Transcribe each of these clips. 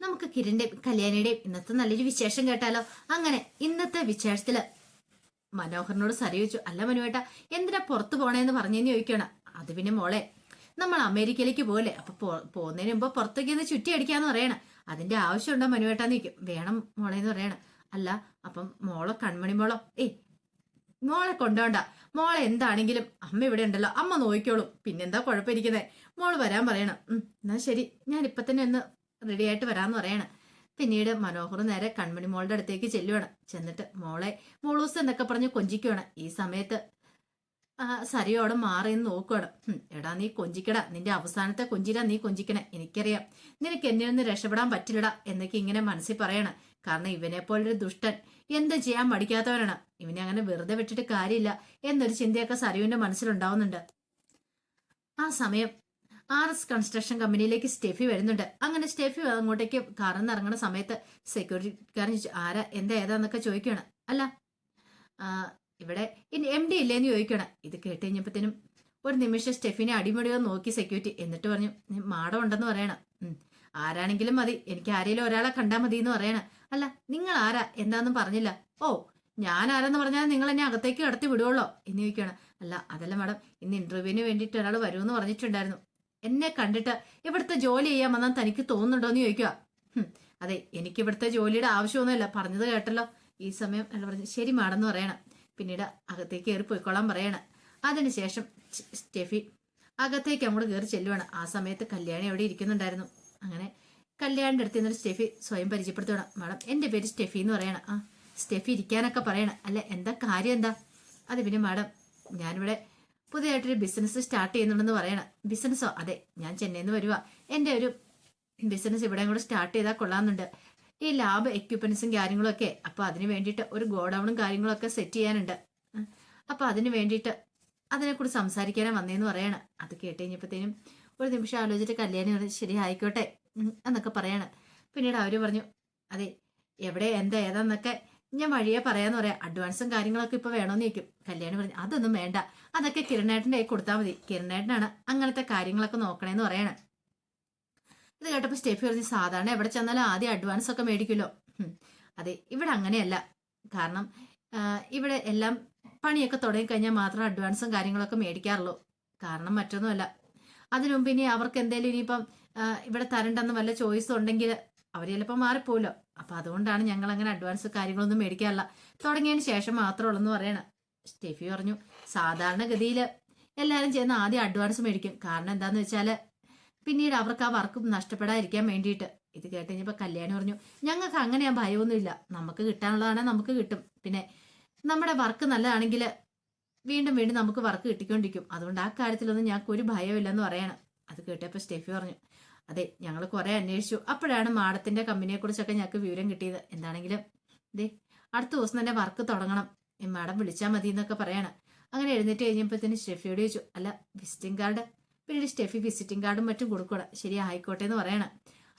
നമുക്ക് കിരണിന്റെയും കല്യാണിയുടെയും ഇന്നത്തെ നല്ലൊരു വിശേഷം കേട്ടാലോ? അങ്ങനെ ഇന്നത്തെ വിശേഷത്തിൽ മനോഹരനോട് സറിയിച്ചു അല്ല മനുവേട്ട എന്തിനാ പുറത്തു പോണേന്ന് പറഞ്ഞെന്ന് ചോദിക്കണം. അത് പിന്നെ മോളെ നമ്മൾ അമേരിക്കയിലേക്ക് പോലെ അപ്പൊ പോകുന്നതിന് മുമ്പ് പുറത്തേക്ക് ഒന്ന് ചുറ്റി അടിക്കാന്ന് പറയണം. അതിന്റെ ആവശ്യമുണ്ടോ മനുവേട്ടാന്ന് ചോദിക്കും വേണം മോളെ എന്ന് പറയണം. അല്ല അപ്പം മോളോ കൺമണി മോളോ? ഏയ് മോളെ കൊണ്ടോണ്ട. മോളെ എന്താണെങ്കിലും അമ്മ ഇവിടെ ഉണ്ടല്ലോ അമ്മ നോക്കിക്കോളും. പിന്നെന്താ കുഴപ്പമിരിക്കുന്നത് മോൾ വരാൻ പറയണം. എന്നാ ശരി ഞാൻ ഇപ്പൊ തന്നെ ഒന്ന് റെഡി ആയിട്ട് വരാന്ന് പറയണം. പിന്നീട് മനോഹർ നേരെ കൺമണി മോളുടെ അടുത്തേക്ക് ചെല്ലുവാണ്. ചെന്നിട്ട് മോളെ മോളൂസ് എന്നൊക്കെ പറഞ്ഞ് കൊഞ്ചിക്കുവാണ്. ഈ സമയത്ത് സരിയോടെ മാറി എന്ന് നോക്കുവാണ് എടാ നീ കൊഞ്ചിക്കടാ. നിന്റെ അവസാനത്തെ കൊഞ്ചിരാ നീ കൊഞ്ചിക്കണേ. എനിക്കറിയാം. നിനക്ക് എന്നിൽ നിന്ന് രക്ഷപ്പെടാൻ പറ്റില്ലടാ എന്നൊക്കെ ഇങ്ങനെ മനസ്സിൽ പറയണം. കാരണം ഇവനെ പോലൊരു ദുഷ്ടൻ. എന്ത് ചെയ്യാൻ മടിക്കാത്തവനാണ്. ഇവനെ അങ്ങനെ വെറുതെ വിട്ടിട്ട് കാര്യമില്ല എന്നൊരു ചിന്തയൊക്കെ സരിയുവിന്റെ മനസ്സിലുണ്ടാവുന്നുണ്ട്. ആ സമയം ആർ എസ് കൺസ്ട്രക്ഷൻ കമ്പനിയിലേക്ക് സ്റ്റെഫി വരുന്നുണ്ട്. അങ്ങനെ സ്റ്റെഫി അങ്ങോട്ടേക്ക് കറന്നിറങ്ങുന്ന സമയത്ത് സെക്യൂരിറ്റിക്കാരൻ ആരാ? എന്താ ഏതാന്നൊക്കെ ചോദിക്കുകയാണ് അല്ല ഇവിടെ എം ഡി ഇല്ലേന്ന് ചോദിക്കണം. ഇത് കേട്ട് കഴിഞ്ഞപ്പോഴത്തേനും ഒരു നിമിഷം സ്റ്റെഫിനെ അടിമുടിയോ നോക്കി സെക്യൂരിറ്റി എന്നിട്ട് പറഞ്ഞു മാടം ഉണ്ടെന്ന് പറയണം. ആരാണെങ്കിലും മതി. എനിക്ക് ആരെങ്കിലും ഒരാളെ കണ്ടാൽ മതി എന്ന് പറയണം. അല്ല നിങ്ങൾ ആരാ? എന്താന്നും പറഞ്ഞില്ല. ഓ ഞാൻ ആരെന്ന് പറഞ്ഞാൽ നിങ്ങൾ എന്നെ അകത്തേക്ക് കടത്തി വിടുവല്ലോ എന്ന് ചോദിക്കണം അല്ല അതല്ല മാഡം. ഇന്ന് ഇന്റർവ്യൂവിന് വേണ്ടിയിട്ട് ഒരാൾ വരുമെന്ന് പറഞ്ഞിട്ടുണ്ടായിരുന്നു. എന്നെ കണ്ടിട്ട് ഇവിടുത്തെ ജോലി ചെയ്യാൻ വന്നാൽ തനിക്ക് തോന്നുന്നുണ്ടോ എന്ന് ചോദിക്കുക അതെ എനിക്ക് ഇവിടുത്തെ ജോലിയുടെ ആവശ്യമൊന്നുമില്ല. പറഞ്ഞത് കേട്ടല്ലോ. ഈ സമയം അയാൾ പറഞ്ഞു ശരി മാഡം പറയണം. പിന്നീട് അകത്തേക്ക് കയറി പോയിക്കോളാൻ പറയണം. അതിനുശേഷം സ്റ്റെഫി അകത്തേക്ക് അങ്ങോട്ട് കയറി ചെല്ലുവാണ്. ആ സമയത്ത് കല്യാണി അവിടെ ഇരിക്കുന്നുണ്ടായിരുന്നു. അങ്ങനെ കല്യാണിന്റെ അടുത്ത് നിന്നൊരു സ്റ്റെഫി സ്വയം പരിചയപ്പെടുത്തണം മാഡം എന്റെ പേര് സ്റ്റെഫി എന്ന് പറയണം. ആ സ്റ്റെഫി ഇരിക്കാനൊക്കെ പറയണം. അല്ല എന്താ കാര്യം എന്താ? അത് പിന്നെ മാഡം ഞാനിവിടെ പുതിയതായിട്ടൊരു ബിസിനസ് സ്റ്റാർട്ട് ചെയ്യുന്നുണ്ടെന്ന് പറയണം. ബിസിനസ്സോ അതെ ഞാൻ ചെന്നൈയിൽ നിന്ന് വരുവാ. എന്റെ ഒരു ബിസിനസ് ഇവിടെ കൂടെ സ്റ്റാർട്ട് ചെയ്താൽ കൊള്ളാമെന്നുണ്ട്. ഈ ലാബ് എക്യുപ്മെന്റ്സും കാര്യങ്ങളൊക്കെ അപ്പൊ അതിന് വേണ്ടിയിട്ട് ഒരു ഗോഡൌണും കാര്യങ്ങളൊക്കെ സെറ്റ് ചെയ്യാനുണ്ട്. അപ്പൊ അതിന് വേണ്ടിയിട്ട് അതിനെക്കുറിച്ച് സംസാരിക്കാനാണ് വന്നേന്ന് പറയണം. അത് കേട്ട് കഴിഞ്ഞപ്പോഴത്തേനും ഒരു നിമിഷം ആലോചിച്ചിട്ട് കല്യാണി പറഞ്ഞു ശരി ആയിക്കോട്ടെ എന്നൊക്കെ പറയാണ്. പിന്നീട് അവർ പറഞ്ഞു അതെ എവിടെ എന്താ ഏതാന്നൊക്കെ ഞാൻ വഴിയെ പറയാന്ന് പറയാം അഡ്വാൻസും കാര്യങ്ങളൊക്കെ ഇപ്പൊ വേണമെന്ന് ചോദിക്കും. കല്യാണി പറഞ്ഞു അതൊന്നും വേണ്ട. അതൊക്കെ കിരണേട്ടന്റെ കൈ കൊടുത്താൽ മതി. കിരണേട്ടനാണ് അങ്ങനത്തെ കാര്യങ്ങളൊക്കെ നോക്കണേന്ന് പറയാണ്. ഇത് കേട്ടപ്പോ സ്റ്റെഫി പറഞ്ഞു സാധാരണ എവിടെ ചെന്നാലും ആദ്യം അഡ്വാൻസ് ഒക്കെ മേടിക്കുമല്ലോ. അതെ ഇവിടെ അങ്ങനെയല്ല. കാരണം ഇവിടെ എല്ലാം പണിയൊക്കെ തുടങ്ങി കഴിഞ്ഞാൽ മാത്രം അഡ്വാൻസും കാര്യങ്ങളൊക്കെ മേടിക്കാറുള്ളൂ. കാരണം മറ്റൊന്നുമല്ല. അതിനു മുമ്പ് ഇനി അവർക്ക് എന്തെങ്കിലും ഇനിയിപ്പം ഇവിടെ തരണ്ടെന്ന് വല്ല ചോയ്സ് ഉണ്ടെങ്കിൽ അവർ ചിലപ്പോൾ മാറിപ്പോലോ അപ്പൊ അതുകൊണ്ടാണ് ഞങ്ങൾ അങ്ങനെ അഡ്വാൻസ് കാര്യങ്ങളൊന്നും മേടിക്കാറില്ല. തുടങ്ങിയതിന് ശേഷം മാത്രമേ ഉള്ളൂ എന്ന് പറയണം. സ്റ്റെഫി പറഞ്ഞു സാധാരണഗതിയിൽ എല്ലാവരും ചെയ്യുന്ന ആദ്യം അഡ്വാൻസ് മേടിക്കും. കാരണം എന്താന്ന് വെച്ചാൽ പിന്നീട് അവർക്ക് ആ വർക്ക് നഷ്ടപ്പെടാതിരിക്കാൻ വേണ്ടിയിട്ട്. ഇത് കേട്ട് കഴിഞ്ഞപ്പോൾ കല്യാണി പറഞ്ഞു ഞങ്ങൾക്ക് അങ്ങനെ ഭയമൊന്നുമില്ല. നമുക്ക് കിട്ടാനുള്ളതാണെങ്കിൽ നമുക്ക് കിട്ടും. പിന്നെ നമ്മുടെ വർക്ക് നല്ലതാണെങ്കിൽ വീണ്ടും വീണ്ടും നമുക്ക് വർക്ക് കിട്ടിക്കൊണ്ടിരിക്കും. അതുകൊണ്ട് ആ കാര്യത്തിലൊന്നും ഞങ്ങൾക്ക് ഒരു ഭയമില്ലെന്ന് പറയണം. അത് കേട്ടപ്പോൾ സ്റ്റെഫി പറഞ്ഞു അതെ ഞങ്ങൾ കുറെ അന്വേഷിച്ചു. അപ്പോഴാണ് മാഡത്തിന്റെ കമ്പനിയെ കുറിച്ചൊക്കെ ഞങ്ങൾക്ക് വിവരം കിട്ടിയത്. എന്താണെങ്കിലും ദേ അടുത്ത ദിവസം തന്നെ വർക്ക് തുടങ്ങണം. മാഡം വിളിച്ചാൽ മതി എന്നൊക്കെ പറയണം. അങ്ങനെ എഴുന്നേറ്റ് കഴിഞ്ഞപ്പോഴത്തേന് സ്റ്റെഫിയോട് ചോദിച്ചു അല്ല വിസിറ്റിംഗ് കാർഡ്? പിന്നീട് സ്റ്റെഫി വിസിറ്റിംഗ് കാർഡും മറ്റും കൊടുക്കണം ശരി ആയിക്കോട്ടെ എന്ന് പറയണം.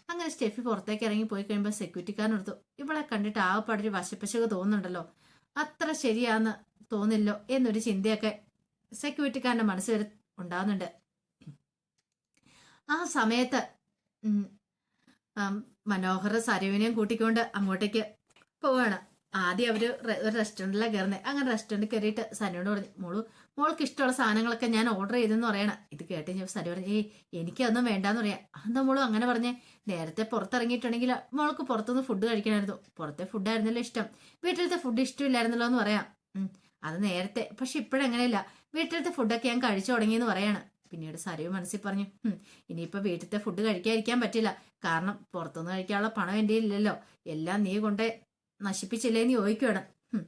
അങ്ങനെ സ്റ്റെഫി പുറത്തേക്ക് ഇറങ്ങി പോയി കഴിയുമ്പോൾ സെക്യൂരിറ്റിക്കാരനെടുത്തു ഇവളെ കണ്ടിട്ട് ആകെപ്പാടൊരു വശപ്പശക തോന്നുന്നുണ്ടല്ലോ. അത്ര ശരിയാന്ന് തോന്നില്ലോ എന്നൊരു ചിന്തയൊക്കെ സെക്യൂരിറ്റിക്കാരന്റെ മനസ്സിൽ ഉണ്ടാകുന്നുണ്ട് ആ സമയത്ത് മനോഹർ സരുവിനെയും കൂട്ടിക്കൊണ്ട് അങ്ങോട്ടേക്ക് പോവാണ്. ആദ്യം അവർ ഒരു റെസ്റ്റോറന്റിലാണ് കയറുന്നത് അങ്ങനെ റെസ്റ്റോറന്റ് കയറിയിട്ട് സനുവിനോട് പറഞ്ഞു മോൾ മോൾക്ക് ഇഷ്ടമുള്ള സാധനങ്ങളൊക്കെ ഞാൻ ഓർഡർ ചെയ്തെന്ന് പറയണം. ഇത് കേട്ട് ഞാൻ സനു പറഞ്ഞു ഏയ് എനിക്കതൊന്നും വേണ്ടാന്ന് പറയാം. അതെന്താ മോളും അങ്ങനെ പറഞ്ഞേ? നേരത്തെ പുറത്തിറങ്ങിയിട്ടുണ്ടെങ്കിൽ മോൾക്ക് പുറത്തുനിന്ന് ഫുഡ് കഴിക്കണമായിരുന്നു. പുറത്തെ ഫുഡായിരുന്നല്ലോ ഇഷ്ടം. വീട്ടിലത്തെ ഫുഡ് ഇഷ്ടമില്ലായിരുന്നല്ലോ എന്ന് പറയാം. അത് നേരത്തെ പക്ഷെ ഇപ്പോഴങ്ങനെയല്ല. വീട്ടിലത്തെ ഫുഡൊക്കെ ഞാൻ കഴിച്ചു തുടങ്ങിയെന്ന് പറയാണ്. പിന്നീട് സരയു മനസ്സിൽ പറഞ്ഞു ഇനിയിപ്പോൾ ഇനിയിപ്പോ വീട്ടിലത്തെ ഫുഡ് കഴിക്കാതിരിക്കാൻ പറ്റില്ല. കാരണം പുറത്തുനിന്ന് കഴിക്കാനുള്ള പണം എന്റെ ഇല്ലല്ലോ എല്ലാം നീ കൊണ്ട് നശിപ്പിച്ചില്ലേന്ന് ചോദിക്കുകയാണ് "ഹും,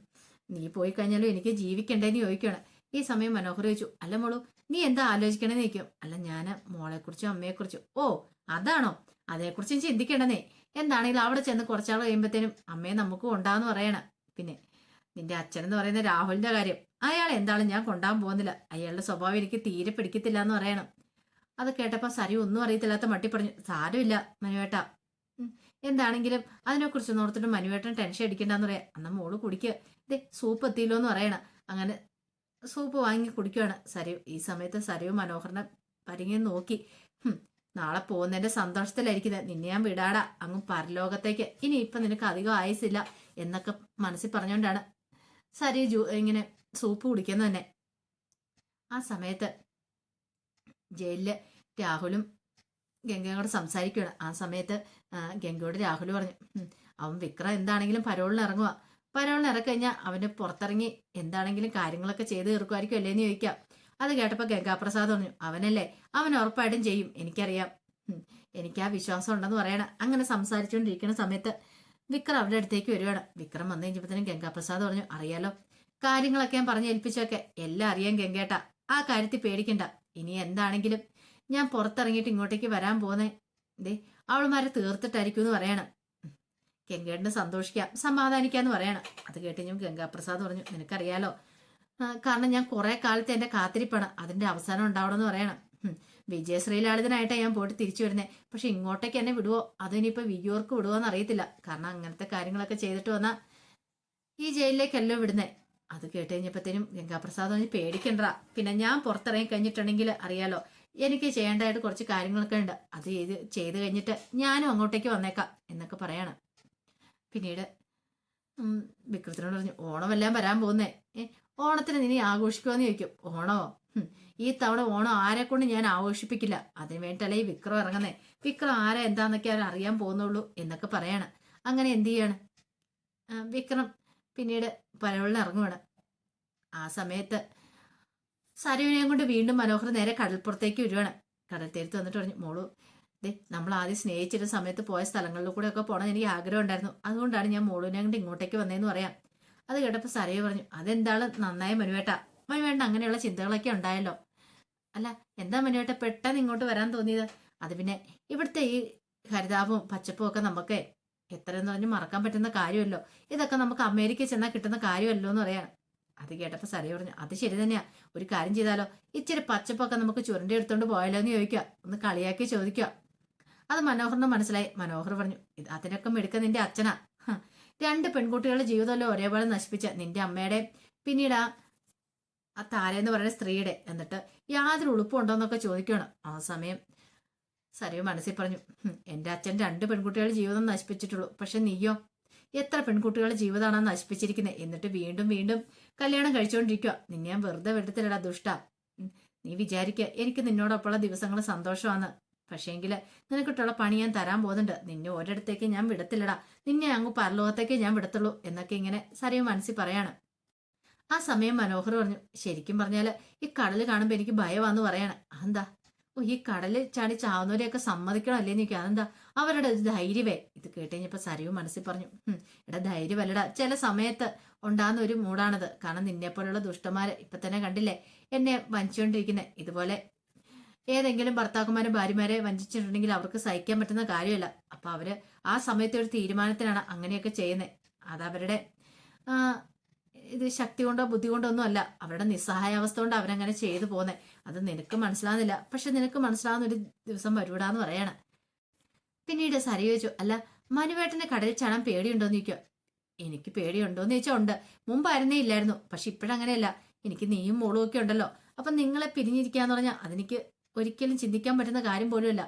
നീ പോയി കഴിഞ്ഞാലും എനിക്ക് ജീവിക്കണ്ടേന്ന് ചോദിക്കുകയാണ് ഈ സമയം മനോഹർ ചോദിച്ചു അല്ല മോളു നീ എന്താ ആലോചിക്കണേന്ന് ചോദിക്കും. അല്ല ഞാൻ മോളെക്കുറിച്ചും അമ്മയെക്കുറിച്ചും. ഓ അതാണോ? അതേക്കുറിച്ചും ചിന്തിക്കണ്ടെന്നേ എന്താണെങ്കിലും അവിടെ ചെന്ന് കുറച്ചാൾ കഴിയുമ്പോഴത്തേനും അമ്മയെ നമുക്ക് ഉണ്ടാന്ന് പറയണം. പിന്നെ നിന്റെ അച്ഛൻ എന്ന് പറയുന്ന രാഹുലിന്റെ കാര്യം. അയാൾ എന്താണ് ഞാൻ കൊണ്ടാൻ പോകുന്നില്ല. അയാളുടെ സ്വഭാവം എനിക്ക് തീരെ പിടിക്കത്തില്ല എന്ന് പറയണം. അത് കേട്ടപ്പോൾ സരി ഒന്നും അറിയത്തില്ലാത്ത മട്ടി പറഞ്ഞു സാരമില്ല മനുവേട്ട. എന്താണെങ്കിലും അതിനെക്കുറിച്ച് ഓർത്തിട്ട് മനുവേട്ടൻ ടെൻഷൻ അടിക്കണ്ടെന്ന് പറയാം. അന്ന മോൾ കുടിക്കുക ദേ സൂപ്പ് എത്തിയില്ലോ എന്ന് പറയണം. അങ്ങനെ സൂപ്പ് വാങ്ങി കുടിക്കുകയാണ് സരയു ഈ സമയത്ത് സരയു മനോഹരനെ പരിങ്ങി നോക്കി. നാളെ പോകുന്നതിന്റെ സന്തോഷത്തിലായിരിക്കുന്നത് നിന്നെ ഞാൻ വിടാടാ. അങ്ങ് പരലോകത്തേക്ക്. ഇനി ഇപ്പൊ നിനക്ക് അധികം ആയുസില്ല എന്നൊക്കെ മനസ്സിൽ പറഞ്ഞുകൊണ്ടാണ് സരി ജൂ ഇങ്ങനെ സൂപ്പ് കുടിക്കുന്നു തന്നെ. ആ സമയത്ത് ജയിലിൽ രാഹുലും ഗംഗയോട് സംസാരിക്കുകയാണ്. ആ സമയത്ത് ഗംഗയോട് രാഹുൽ പറഞ്ഞു അവൻ വിക്രം എന്താണെങ്കിലും പരോളിന് ഇറങ്ങുക പരോളിന് ഇറക്കഴിഞ്ഞാൽ അവന് പുറത്തിറങ്ങി എന്താണെങ്കിലും കാര്യങ്ങളൊക്കെ ചെയ്ത് തീർക്കുമായിരിക്കും അല്ലേന്ന് ചോദിക്കാം. അത് കേട്ടപ്പോൾ ഗംഗാപ്രസാദ് പറഞ്ഞു അവനല്ലേ? അവൻ ഉറപ്പായിട്ടും ചെയ്യും. എനിക്കറിയാം. എനിക്ക് ആ വിശ്വാസം ഉണ്ടെന്ന് പറയണം. അങ്ങനെ സംസാരിച്ചുകൊണ്ടിരിക്കുന്ന സമയത്ത് വിക്രം അവരുടെ അടുത്തേക്ക് വരുവാണ്. വിക്രം വന്നു കഴിഞ്ഞപ്പോഴത്തേനും ഗംഗാപ്രസാദ് പറഞ്ഞു അറിയാലോ കാര്യങ്ങളൊക്കെ ഞാൻ പറഞ്ഞു ഏൽപ്പിച്ചൊക്കെ എല്ലാം അറിയാം ഗംഗേട്ട. ആ കാര്യത്തിൽ പേടിക്കണ്ട. ഇനി എന്താണെങ്കിലും ഞാൻ പുറത്തിറങ്ങിയിട്ട് ഇങ്ങോട്ടേക്ക് വരാൻ പോന്നേ. ദേ അവളുമാരെ തീർത്തിട്ടായിരിക്കും എന്ന് പറയണം. ഗംഗേട്ടന് സന്തോഷിക്കാം സമാധാനിക്കാന്ന് പറയണം. അത് കേട്ട് ഞാൻ ഗംഗാപ്രസാദ് പറഞ്ഞു നിനക്കറിയാലോ കാരണം ഞാൻ കുറെ കാലത്തെ എന്റെ കാത്തിരിപ്പാണ്. അതിന്റെ അവസാനം ഉണ്ടാവണമെന്ന് പറയണം. വിജയശ്രീലാളിതനായിട്ടാണ് ഞാൻ പോയിട്ട് തിരിച്ചു വരുന്നത് പക്ഷെ ഇങ്ങോട്ടേക്ക് എന്നെ വിടുവോ? അതോ ഇനിയിപ്പോൾ വിയ്യൂർക്ക് വിടുവോ എന്നറിയത്തില്ല. കാരണം അങ്ങനത്തെ കാര്യങ്ങളൊക്കെ ചെയ്തിട്ട് വന്നാൽ ഈ ജയിലിലേക്കല്ലോ വിടുന്നേ. അത് കേട്ട് കഴിഞ്ഞപ്പോഴത്തേനും ഗംഗാപ്രസാദ് പറഞ്ഞ് പേടിക്കണ്ട. പിന്നെ ഞാൻ പുറത്തിറങ്ങി കഴിഞ്ഞിട്ടുണ്ടെങ്കിൽ അറിയാലോ എനിക്ക് ചെയ്യേണ്ടതായിട്ട് കുറച്ച് കാര്യങ്ങളൊക്കെ ഉണ്ട്. അത് ചെയ്ത് ചെയ്ത് കഴിഞ്ഞിട്ട് ഞാനും അങ്ങോട്ടേക്ക് വന്നേക്കാം എന്നൊക്കെ പറയണം. പിന്നീട് വിക്രത്തിനോട് പറഞ്ഞു ഓണമെല്ലാം വരാൻ പോകുന്നേ. ഓണത്തിന് നീ ആഘോഷിക്കുമെന്ന് ചോദിക്കും. ഓണമോ ഈ തവണ ഓണം ആരെ കൊണ്ട് ഞാൻ ആഘോഷിപ്പിക്കില്ല? അതിന് വേണ്ടിട്ടല്ലേ ഈ വിക്രം ഇറങ്ങുന്നേ. വിക്രം ആരാ എന്താന്നൊക്കെ അവൻ അറിയാൻ പോകുന്നുള്ളൂ എന്നൊക്കെ പറയാണ്. അങ്ങനെ എന്ത് ചെയ്യാണ്? വിക്രം പിന്നീട് പരവളിന് ഇറങ്ങുവാണ്. ആ സമയത്ത് സരുവിനെയും കൊണ്ട് വീണ്ടും മനോഹർ നേരെ കടൽപ്പുറത്തേക്ക് വരുവാണ്. കടൽ തീരത്ത് വന്നിട്ട് പറഞ്ഞു മോളു ദേ നമ്മൾ ആദ്യം സ്നേഹിച്ചിരുന്ന സമയത്ത് പോയ സ്ഥലങ്ങളിൽ കൂടെ ഒക്കെ പോകണം എനിക്ക് ആഗ്രഹം ഉണ്ടായിരുന്നു. അതുകൊണ്ടാണ് ഞാൻ മോളുവിനെ കൊണ്ട് ഇങ്ങോട്ടേക്ക് വന്നതെന്ന് പറയാം. അത് കേട്ടപ്പോൾ സരയു പറഞ്ഞു അതെന്താണ് നന്നായി മനുവേട്ട. മനുവേട്ട അങ്ങനെയുള്ള ചിന്തകളൊക്കെ ഉണ്ടായല്ലോ. അല്ല എന്താ മനുവേട്ട പെട്ടെന്ന് ഇങ്ങോട്ട് വരാൻ തോന്നിയത്? അത് പിന്നെ ഇവിടുത്തെ ഈ ഹരിതാപവും പച്ചപ്പും ഒക്കെ നമുക്ക് എത്രയെന്ന് പറഞ്ഞ് മറക്കാൻ പറ്റുന്ന കാര്യമല്ലോ. ഇതൊക്കെ നമുക്ക് അമേരിക്കയിൽ ചെന്നാൽ കിട്ടുന്ന കാര്യമല്ലോ എന്ന് പറയാം. അത് കേട്ടപ്പോൾ സറിയ പറഞ്ഞു അത് ശരി തന്നെയാ. ഒരു കാര്യം ചെയ്താലോ? ഇച്ചിരി പച്ചപ്പൊക്കെ നമുക്ക് ചുരണ്ടി എടുത്തോണ്ട് പോയാലോ എന്ന് ചോദിക്കുക ഒന്ന് കളിയാക്കി ചോദിക്കുക അത് മനോഹറിന് മനസ്സിലായി. മനോഹർ പറഞ്ഞു ഇത് അതിനൊക്കെ മെടുക്ക നിന്റെ അച്ഛനാ. രണ്ട് പെൺകുട്ടികളുടെ ജീവിതമല്ലോ ഒരേപോലെ നശിപ്പിച്ച? നിന്റെ അമ്മയുടെ പിന്നീട് ആ ആ താര താരെന്ന് പറയുന്ന സ്ത്രീയുടെ എന്നിട്ട് യാതൊരു ഉളുപ്പുണ്ടോന്നൊക്കെ ചോദിക്കുകയാണ് ആ സമയം സരയു മനസ്സിൽ പറഞ്ഞു എന്റെ അച്ഛൻ രണ്ട് പെൺകുട്ടികളുടെ ജീവിതം നശിപ്പിച്ചിട്ടുള്ളൂ. പക്ഷെ നീയോ? എത്ര പെൺകുട്ടികളുടെ ജീവിതമാണ് നശിപ്പിച്ചിരിക്കുന്നത് എന്നിട്ട് വീണ്ടും വീണ്ടും കല്യാണം കഴിച്ചുകൊണ്ടിരിക്കുക നിന്നെ ഞാൻ വെറുതെ വിടത്തില്ലടാ ദുഷ്ട. നീ വിചാരിക്കുക എനിക്ക് നിന്നോടൊപ്പമുള്ള ദിവസങ്ങൾ സന്തോഷമാണ് പക്ഷേങ്കിൽ നിനക്കിട്ടുള്ള പണി ഞാൻ തരാൻ പോകുന്നുണ്ട്. നിന്നെ ഒരിടത്തേക്ക് ഞാൻ വിടത്തില്ലടാ. നിന്നെ അങ്ങ് പരലോകത്തേക്ക് ഞാൻ വിടത്തുള്ളൂ. എന്നൊക്കെ ഇങ്ങനെ സരയു മനസ്സിൽ പറയാണ്. ആ സമയം മനോഹർ പറഞ്ഞു ശരിക്കും പറഞ്ഞാൽ ഈ കടൽ കാണുമ്പോ എനിക്ക് ഭയമാന്ന് പറയാണ്. അതെന്താ? ഓ ഈ കടൽ ചാടി ചാവുന്നവരെയൊക്കെ സമ്മതിക്കണം അല്ലേ നിൽക്കുക അതെന്താ? അവരുടെ ഒരു ധൈര്യമേ ഇത് കേട്ടുകഴിഞ്ഞപ്പോ സരയു മനസ്സിൽ പറഞ്ഞു "ഹും, എടാ ധൈര്യമല്ലടാ. ചില സമയത്ത് ഉണ്ടാകുന്ന ഒരു മൂടാണത് കാരണം നിന്നെ പോലുള്ള ദുഷ്ടന്മാര് ഇപ്പൊ തന്നെ കണ്ടില്ലേ? എന്നെ വഞ്ചിച്ചുകൊണ്ടിരിക്കുന്നത് ഇതുപോലെ ഏതെങ്കിലും ഭർത്താക്കന്മാരും ഭാര്യമാരെ വഞ്ചിച്ചിട്ടുണ്ടെങ്കിൽ അവർക്ക് സഹിക്കാൻ പറ്റുന്ന കാര്യമല്ല. അപ്പൊ അവർ ആ സമയത്തെ ഒരു തീരുമാനത്തിനാണ് അങ്ങനെയൊക്കെ ചെയ്യുന്നത് അതവരുടെ ഇത് ശക്തി കൊണ്ടോ ബുദ്ധി കൊണ്ടോ ഒന്നും അല്ല. അവരുടെ നിസ്സഹായാവസ്ഥ കൊണ്ട് അവരങ്ങനെ ചെയ്തു പോന്നെ. അത് നിനക്ക് മനസ്സിലാകുന്നില്ല പക്ഷെ നിനക്ക് മനസ്സിലാവുന്ന ഒരു ദിവസം വരൂടാന്ന് പറയണം. പിന്നീട് സരി ചോദിച്ചു അല്ല മനുവേട്ടന് കടലിൽ ചാടാൻ പേടിയുണ്ടോന്ന് ചോദിക്കുക എനിക്ക് പേടിയുണ്ടോന്ന് ചോദിച്ചാൽ ഉണ്ട്. മുമ്പായിരുന്നേ ഇല്ലായിരുന്നു. പക്ഷെ ഇപ്പോഴങ്ങനെയല്ല. എനിക്ക് നീയും മോളും ഒക്കെ ഉണ്ടല്ലോ. അപ്പൊ നിങ്ങളെ പിരിഞ്ഞിരിക്കാന്ന് പറഞ്ഞാൽ അതെനിക്ക് ഒരിക്കലും ചിന്തിക്കാൻ പറ്റുന്ന കാര്യം പോലുമല്ല.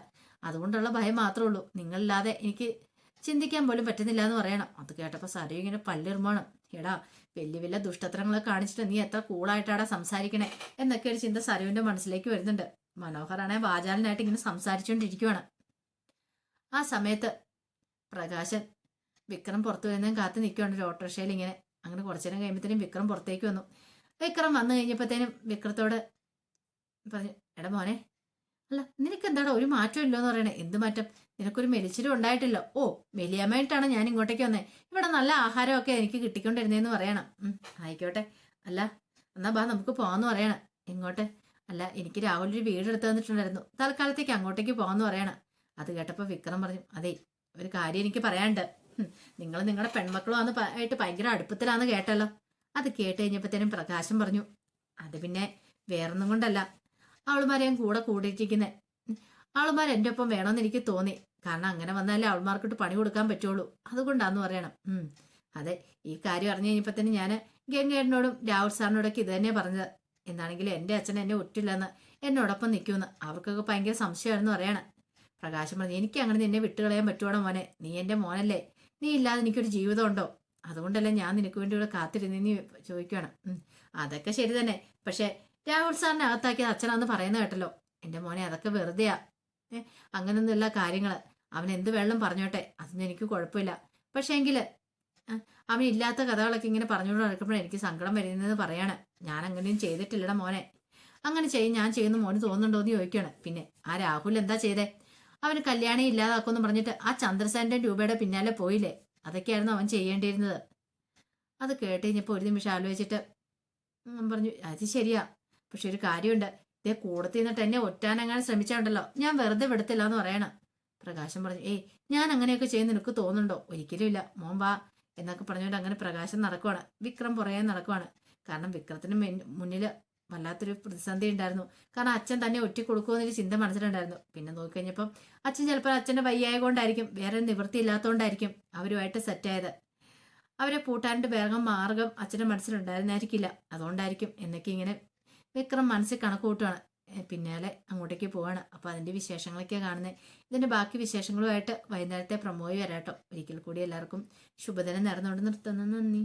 അതുകൊണ്ടുള്ള ഭയം മാത്രമേ ഉള്ളൂ. നിങ്ങളില്ലാതെ എനിക്ക് ചിന്തിക്കാൻ പോലും പറ്റുന്നില്ല എന്ന് പറയണം. അത് കേട്ടപ്പോൾ സരയു ഇങ്ങനെ പല്ലിറുമാണ് എടാ വലിയ വലിയ ദുഷ്ടത്രങ്ങളെ കാണിച്ചിട്ട് നീ എത്ര കൂളായിട്ടാടാ സംസാരിക്കണേ? എന്നൊക്കെ ഒരു ചിന്ത സരുവിന്റെ മനസ്സിലേക്ക് വരുന്നുണ്ട്. മനോഹറാണെ വാചാലനായിട്ട് ഇങ്ങനെ സംസാരിച്ചുകൊണ്ടിരിക്കുവാണ് ആ സമയത്ത് പ്രകാശൻ വിക്രം പുറത്തു വരുന്നതും കാത്ത് നിൽക്കുവാണ് ഒരു ഓട്ടോറിക്ഷയിൽ ഇങ്ങനെ. അങ്ങനെ കുറച്ചു നേരം കഴിയുമ്പോഴത്തേനും വിക്രം പുറത്തേക്ക് വന്നു. വിക്രം വന്നു കഴിഞ്ഞപ്പോഴത്തേനും വിക്രത്തോട് പറഞ്ഞു എടാ മോനെ അല്ല നിനക്ക് എന്താടാ ഒരു മാറ്റം ഇല്ലോ എന്ന് പറയണേ? എന്ത് മാറ്റം? നിനക്കൊരു മെലിച്ചിലും ഉണ്ടായിട്ടില്ല. ഓ മെലിയാമായിട്ടാണ് ഞാൻ ഇങ്ങോട്ടേക്ക് വന്നേ. ഇവിടെ നല്ല ആഹാരമൊക്കെ എനിക്ക് കിട്ടിക്കൊണ്ടിരുന്നേന്ന് പറയണം. ആയിക്കോട്ടെ. അല്ല എന്നാ ബാ നമുക്ക് പോവാന്ന് പറയണം. എങ്ങോട്ട്? അല്ല എനിക്ക് രാവിലെ ഒരു വീട് എടുത്തു തന്നിട്ടുണ്ടായിരുന്നു. തൽക്കാലത്തേക്ക് അങ്ങോട്ടേക്ക് പോവാന്ന് പറയണം. അത് കേട്ടപ്പോൾ വിക്രം പറഞ്ഞു അതെ ഒരു കാര്യം എനിക്ക് പറയാനുണ്ട്. നിങ്ങൾ നിങ്ങളുടെ പെൺമക്കളും അന്ന് ആയിട്ട് ഭയങ്കര അടുപ്പത്തിലാന്ന് കേട്ടല്ലോ. അത് കേട്ട് കഴിഞ്ഞപ്പോഴത്തേനും പ്രകാശം പറഞ്ഞു അത് പിന്നെ വേറൊന്നും കൊണ്ടല്ല. അവളുമാരെ ഞാൻ കൂടെ കൂടിയിട്ടിരിക്കുന്നത് അവളുമാർ എന്റെ ഒപ്പം വേണമെന്ന് എനിക്ക് തോന്നി. കാരണം അങ്ങനെ വന്നാലേ അവൾമാർക്കിട്ട് പണി കൊടുക്കാൻ പറ്റുള്ളൂ. അതുകൊണ്ടാന്ന് പറയണം. ഉം. അതെ ഈ കാര്യം അറിഞ്ഞു കഴിഞ്ഞപ്പോൾ തന്നെ ഞാൻ ഗംഗേട്ടനോടും രാഹുൽ സാറിനോടൊക്കെ ഇത് തന്നെ പറഞ്ഞത്. എന്നാണെങ്കിലും എന്റെ അച്ഛൻ എന്നെ ഒറ്റില്ലെന്ന് എന്നോടൊപ്പം നിൽക്കുമെന്ന് അവർക്കൊക്കെ ഭയങ്കര സംശയമാണെന്ന് പറയണം. പ്രകാശം പറഞ്ഞു എനിക്ക് അങ്ങനെ നിന്നെ വിട്ടുകളയാൻ പറ്റുവാണോ മോനെ. നീ എന്റെ മോനല്ലേ. നീ ഇല്ലാതെ എനിക്കൊരു ജീവിതം ഉണ്ടോ? അതുകൊണ്ടല്ലേ ഞാൻ നിനക്ക് വേണ്ടി ഇവിടെ കാത്തിരുന്നേന്ന് ചോദിക്കുകയാണ് ചോദിക്കണം അതൊക്കെ ശരി തന്നെ. പക്ഷെ രാഹുൽ സാറിനെ അകത്താക്കിയത് അച്ഛനാന്ന് പറയുന്ന കേട്ടല്ലോ. എന്റെ മോനെ അതൊക്കെ വെറുതെയാ. ഏ അങ്ങനൊന്നുമില്ല കാര്യങ്ങൾ അവൻ എന്ത് വെള്ളം പറഞ്ഞോട്ടെ. അതൊന്നും എനിക്ക് കുഴപ്പമില്ല. പക്ഷേ എങ്കിൽ അവൻ ഇല്ലാത്ത കഥകളൊക്കെ ഇങ്ങനെ പറഞ്ഞുകൊണ്ട് നടക്കുമ്പോഴാണ് എനിക്ക് സങ്കടം വരുന്നതെന്ന് പറയാണ്. ഞാൻ അങ്ങനെയും ചെയ്തിട്ടില്ലട മോനെ. അങ്ങനെ ചെയ്യും ഞാൻ ചെയ്യുന്ന മോന് തോന്നുന്നുണ്ടോ എന്ന് ചോദിക്കുകയാണ്. പിന്നെ ആ രാഹുൽ എന്താ ചെയ്തേ? അവന് കല്യാണം ഇല്ലാതാക്കുമെന്ന് പറഞ്ഞിട്ട് ആ ചന്ദ്രസേന്റെ രൂപയുടെ പിന്നാലെ പോയില്ലേ? അതൊക്കെയായിരുന്നു അവൻ ചെയ്യേണ്ടിയിരുന്നത്. അത് കേട്ട് കഴിഞ്ഞപ്പോൾ ഒരു നിമിഷം ആലോചിച്ചിട്ട് പറഞ്ഞു അത് ശരിയാ. പക്ഷെ ഒരു കാര്യമുണ്ട്. ഇതേ കൂടത്തിൽ നിന്നിട്ട് എന്നെ ഒറ്റാനങ്ങനെ ശ്രമിച്ചാണ്ടല്ലോ. ഞാൻ വെറുതെ വിടത്തില്ല എന്ന് പറയണം. പ്രകാശം പറഞ്ഞു ഏയ് ഞാൻ അങ്ങനെയൊക്കെ ചെയ്യുന്ന നിനക്ക് തോന്നുന്നുണ്ടോ? ഒരിക്കലും ഇല്ല. മോൻ വാ എന്നൊക്കെ പറഞ്ഞുകൊണ്ട് അങ്ങനെ പ്രകാശം നടക്കുവാണ്. വിക്രം പുറകെ നടക്കുവാണ്. കാരണം വിക്രത്തിന് മുന്നിൽ വല്ലാത്തൊരു പ്രതിസന്ധി ഉണ്ടായിരുന്നു. കാരണം അച്ഛൻ തന്നെ ഒറ്റ കൊടുക്കുമെന്നൊരു ചിന്ത മനസ്സിലുണ്ടായിരുന്നു. പിന്നെ നോക്കിക്കഴിഞ്ഞപ്പം അച്ഛൻ ചിലപ്പോൾ അച്ഛന്റെ വയ്യായ കൊണ്ടായിരിക്കും വേറെ നിവൃത്തി ഇല്ലാത്തതുകൊണ്ടായിരിക്കും അവരുമായിട്ട് സെറ്റായത്. അവരെ പൂട്ടാനിട്ട് വേഗം മാർഗം അച്ഛന്റെ മനസ്സിലുണ്ടായിരുന്നായിരിക്കില്ല. അതുകൊണ്ടായിരിക്കും എന്നൊക്കെ ഇങ്ങനെ വിക്രം മനസ്സിൽ കണക്ക് കൂട്ടുകയാണ് പിന്നാലെ അങ്ങോട്ടേക്ക് പോവാണ്. അപ്പോൾ അതിന്റെ വിശേഷങ്ങളൊക്കെയാണ് കാണുന്നത് ഇതിന്റെ ബാക്കി വിശേഷങ്ങളുമായിട്ട് വൈകുന്നേരത്തെ പ്രമോയി വരാട്ടോ. ഒരിക്കൽ കൂടി എല്ലാവർക്കും ശുഭദിനം നേർന്നുകൊണ്ട് നിർത്തുന്നു. നന്ദി.